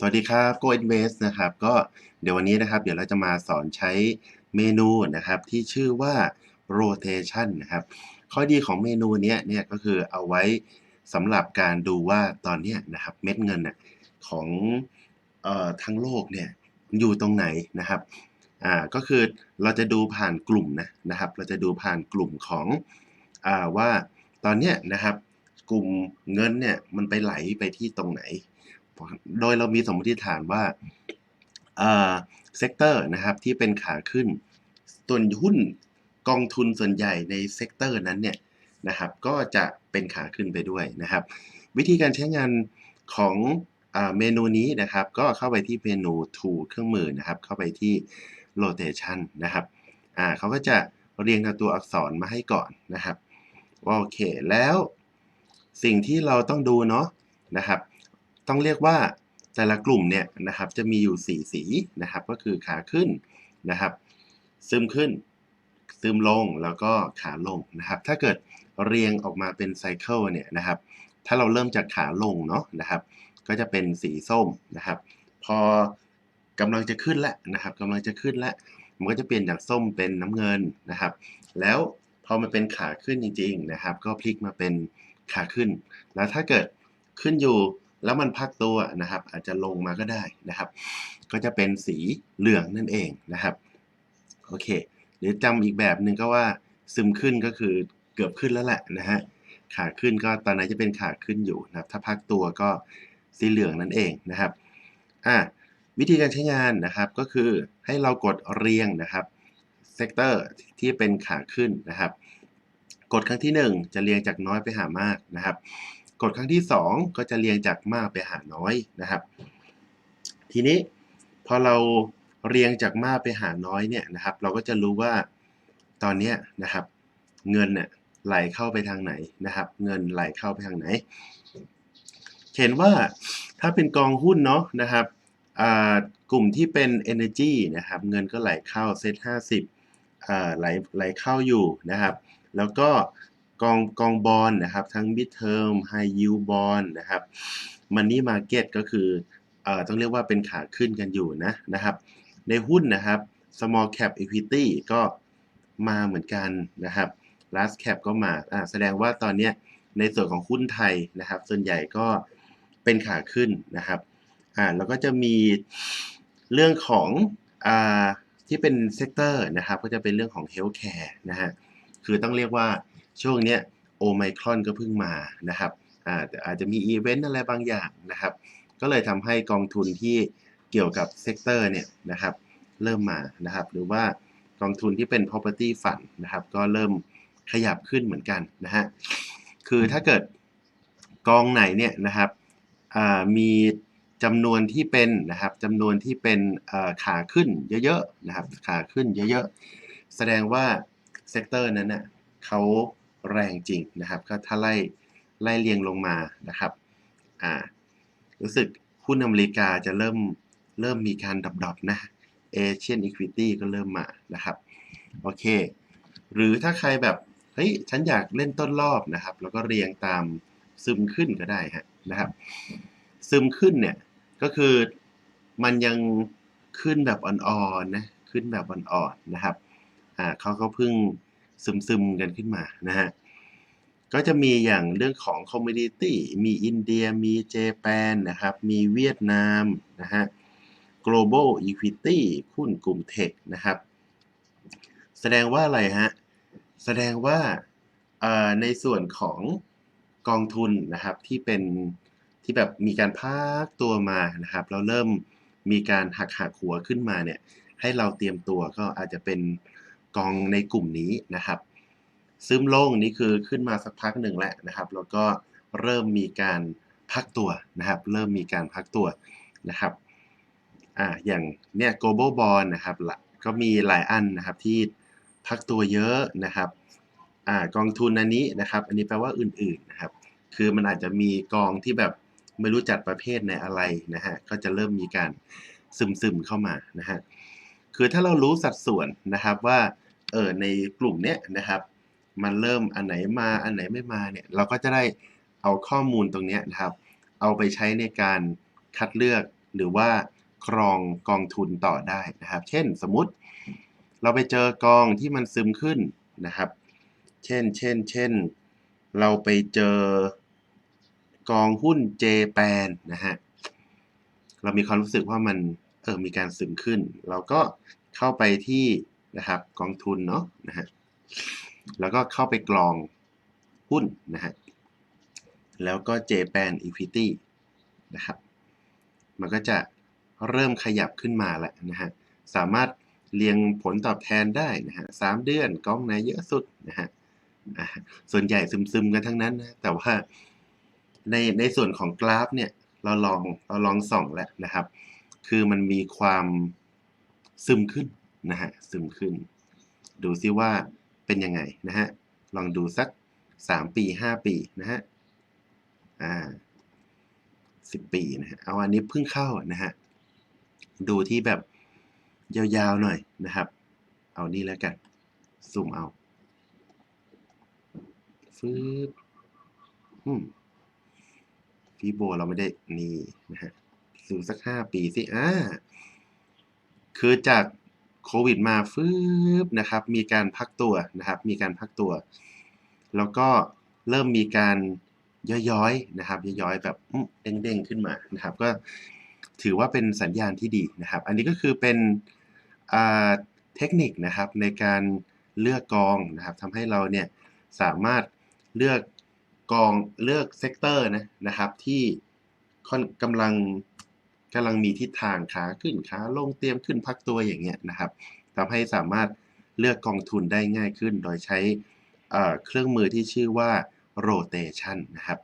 สวัสดีครับ Go Invest นะครับก็เดี๋ยววันนี้นะครับ เดี๋ยวเราจะมาสอนใช้เมนูนะครับที่ชื่อว่า rotation นะครับ ข้อดีของเมนูนี้เนี่ยก็คือเอาไว้สำหรับการดูว่าตอนนี้นะครับเม็ดเงินของออทั้งโลกเนี่ยอยู่ตรงไหนนะครับอ่าก็คือเราจะดูผ่านกลุ่มนะนะครับ เราจะดูผ่านกลุ่มของอ่าว่าตอนนี้นะครับ กลุ่มเงินเนี่ยมันไปไหลไปที่ตรงไหน โดยเรามีสมมติฐานว่าเซกเตอร์นะครับที่เป็นขาขึ้น ส่วนหุ้นกองทุนส่วนใหญ่ในเซกเตอร์นั้นเนี่ยนะครับก็จะเป็นขาขึ้นไปด้วยนะครับ วิธีการใช้งานของอเมนูนี้นะครับ ก็เข้าไปที่เมนู tool เครื่องมือนะครับ เข้าไปที่ rotation นะครับอ่าเขาก็จะเรียงตัวอักษรมาให้ก่อนนะครับว่าโอเคแล้วสิ่งที่เราต้องดูเนาะนะครับ ต้องเรียกว่าแต่ละกลุ่มเนี่ยนะครับจะมีอยู่ 4 สีนะครับ ก็คือขาขึ้นนะครับ ซึมขึ้น ซึมลงแล้วก็ขาลงนะครับ ถ้าเกิดเรียงออกมาเป็นไซเคิลเนี่ยนะครับ ถ้าเราเริ่มจากขาลงเนาะนะครับ ก็จะเป็นสีส้มนะครับ พอกำลังจะขึ้นแล้วนะครับกำลังจะขึ้นแล้วมันก็จะเปลี่ยนจากส้มเป็นน้ำเงินนะครับ แล้วพอมันเป็นขาขึ้นจริง ๆนะครับ ก็พลิกมาเป็นขาขึ้น แล้วถ้าเกิดขึ้นอยู่ แล้วมันพักตัวนะครับ อาจจะลงมาก็ได้นะครับ ก็จะเป็นสีเหลืองนั่นเองนะครับโอเคหรือจำอีกแบบหนึ่งก็ว่าซึมขึ้นก็คือเกือบขึ้นแล้วแหละนะฮะขาขึ้นก็ตอนนั้นจะเป็นขาขึ้นอยู่นะครับ ถ้าพักตัวก็สีเหลืองนั่นเองนะครับอะวิธีการใช้งานนะครับก็คือให้เรากดเรียงนะครับเซกเตอร์ที่เป็นขาขึ้นนะครับ กดครั้งที่ 1 จะเรียงจากน้อยไปหามากนะครับ กดครั้งที่ 2 ก็จะเรียงจากมากไปหาน้อยนะครับ ทีนี้พอเราเรียงจากมากไปหาน้อยเนี่ยนะครับ เราก็จะรู้ว่าตอนนี้นะครับ เงินเนี่ยไหลเข้าไปทางไหนนะครับ เงินไหลเข้าไปทางไหน เห็นว่าถ้าเป็นกองหุ้นเนาะนะครับกลุ่มที่เป็น energy นะครับ เงินก็ไหลเข้าเซ็ตห้าสิบไหลไหลเข้าอยู่นะครับ แล้วก็ กองกองบอลนะครับ ทั้ง mid term high yield bond นะครับ money market ก็คืออต้องเรียกว่าเป็นขาขึ้นกันอยู่นะนะครับ ในหุ้นนะครับ small cap equity ก็มาเหมือนกันนะครับ large cap ก็มาแสดงว่าตอนนี้ในส่วนของหุ้นไทยนะครับ ส่วนใหญ่ก็เป็นขาขึ้นนะครับอ่าแล้วก็จะมีเรื่องของอ่าที่เป็นเซกเตอร์นะครับ ก็จะเป็นเรื่องของ healthcare นะฮะคือต้องเรียกว่า ช่วงนี้โอไมครอนก็เพิ่งมานะครับอาอาจจะมีอีเวนต์อะไรบางอย่างนะครับ ก็เลยทำให้กองทุนที่เกี่ยวกับเซกเตอร์เนี่ยนะครับ เริ่มมานะครับ หรือว่ากองทุนที่เป็น property fund นะครับ ก็เริ่มขยับขึ้นเหมือนกันนะฮะคือถ้าเกิดกองไหนเนี่ยนะครับมีจำนวนที่เป็นนะครับจำนวนที่เป็นขาขึ้นเยอะๆนะครับ ขาขึ้นเยอะๆ แสดงว่าเซกเตอร์นั้นน่ะเขา แรงจริงนะครับ ก็ถ้าไล่ไล่เรียงลงมานะครับอ่ารู้สึกหุ้นอเมริกาจะเริ่มเริ่มมีการดับดับนะเอเชียนอีควิตี้ก็เริ่มมานะครับ โอเค หรือถ้าใครแบบ เฮ้ย ฉันอยากเล่นต้นรอบนะครับ แล้วก็เรียงตามซึมขึ้นก็ได้ฮะนะครับ ซึมขึ้นเนี่ย ก็คือมันยังขึ้นแบบอ่อนๆนะ ขึ้นแบบอ่อนๆนะครับ อ่าเขาก็เพิ่ง ซึมๆกันขึ้นมานะฮะก็จะมีอย่างเรื่องของคอมมูนิตี้มีอินเดียมีเจแปนนะครับ มีเวียดนามนะฮะ global equity หุ้นกลุ่มเทคนะครับ แสดงว่าอะไรฮะ แสดงว่าในส่วนของกองทุนนะครับที่เป็นที่แบบมีการพักตัวมานะครับ เราเริ่มมีการหักหักหัวขึ้นมาเนี่ย ให้เราเตรียมตัวก็อาจจะเป็น กองในกลุ่มนี้นะครับซึมลงนี่คือขึ้นมาสักพักหนึ่งแล้วนะครับ แล้วก็เริ่มมีการพักตัวนะครับ เริ่มมีการพักตัวนะครับอ่าอย่างเนี่ย global bond นะครับก็มีหลายอันนะครับที่พักตัวเยอะนะครับอ่ากองทุนอันนี้นะครับ อันนี้แปลว่าอื่นๆนะครับ คือมันอาจจะมีกองที่แบบไม่รู้จัดประเภทในอะไรนะฮะก็จะเริ่มมีการซึมๆเข้ามานะฮะ คือถ้าเรารู้สัดส่วนนะครับว่าเออในกลุ่มเนี้ยนะครับ มันเริ่มอันไหนมาอันไหนไม่มาเนี่ยเราก็จะได้เอาข้อมูลตรงนี้นะครับ เอาไปใช้ในการคัดเลือกหรือว่ากรองกองทุนต่อได้นะครับ เช่นสมมุติเราไปเจอกองที่มันซึมขึ้นนะครับ เช่น เช่น เช่น เราไปเจอกองหุ้นเจแปนนะฮะ เรามีความรู้สึกว่ามัน เออมีการซึมขึ้น เราก็เข้าไปที่นะครับกองทุนเนาะนะฮะแล้วก็เข้าไปกรองหุ้นนะฮะแล้วก็ Japan Equity นะครับมันก็จะเริ่มขยับขึ้นมาแล้วนะฮะสามารถเรียงผลตอบแทนได้นะฮะสามเดือนกองไหนเยอะสุดนะฮะส่วนใหญ่ซึมๆกันทั้งนั้นนะแต่ว่าในในส่วนของกราฟเนี่ยเราลองเราลองส่องแล้วนะครับ คือมันมีความซึมขึ้นนะฮะซึมขึ้น ดูซิว่าเป็นยังไงนะฮะลองดูสักสามปีห้าปีนะฮะอ่าสิบปีนะฮะเอาอันนี้เพิ่งเข้านะฮะดูที่แบบยาวๆหน่อยนะครับ เอานี่แล้วกันซูมเอาฟืบอืมฟีโบเราไม่ได้นี่นะฮะ สูสักห้าปีสิอ่าคือจากโควิดมาฟืบนะครับ มีการพักตัวนะครับ มีการพักตัว แล้วก็เริ่มมีการย้อยๆนะครับย้อยๆแบบเด้งๆขึ้นมานะครับ ก็ถือว่าเป็นสัญญาณที่ดีนะครับ อันนี้ก็คือเป็นเทคนิคนะครับในการเลือกกองนะครับทำให้เราเนี่ยสามารถเลือกกองเลือกเซกเตอร์นะนะครับที่กำลัง กำลังมีทิศทางขาขึ้นขาลงเตรียมขึ้นพักตัวอย่างเงี้ยนะครับทำให้สามารถเลือกกองทุนได้ง่ายขึ้น โดยใช้เอ่อเครื่องมือที่ชื่อว่า rotation นะครับ